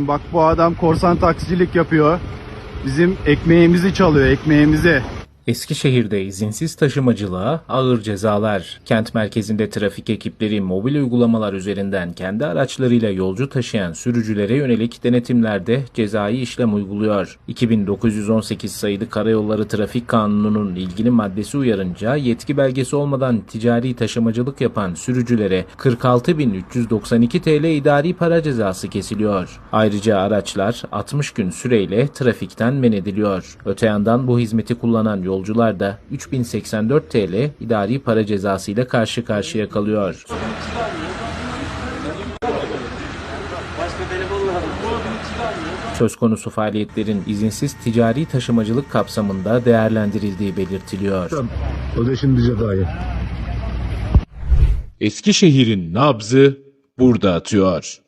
Bak bu adam korsan taksicilik yapıyor. Bizim ekmeğimizi çalıyor, ekmeğimizi. Eskişehir'de izinsiz taşımacılığa ağır cezalar. Kent merkezinde trafik ekipleri mobil uygulamalar üzerinden kendi araçlarıyla yolcu taşıyan sürücülere yönelik denetimlerde cezai işlem uyguluyor. 2918 sayılı Karayolları Trafik Kanunu'nun ilgili maddesi uyarınca yetki belgesi olmadan ticari taşımacılık yapan sürücülere 46.392 TL idari para cezası kesiliyor. Ayrıca araçlar 60 gün süreyle trafikten men ediliyor. Öte yandan bu hizmeti kullanan yolcular da 3084 TL idari para cezası ile karşı karşıya kalıyor. Söz konusu faaliyetlerin izinsiz ticari taşımacılık kapsamında değerlendirildiği belirtiliyor. O da şimdi cezayı. Eskişehir'in nabzı burada atıyor.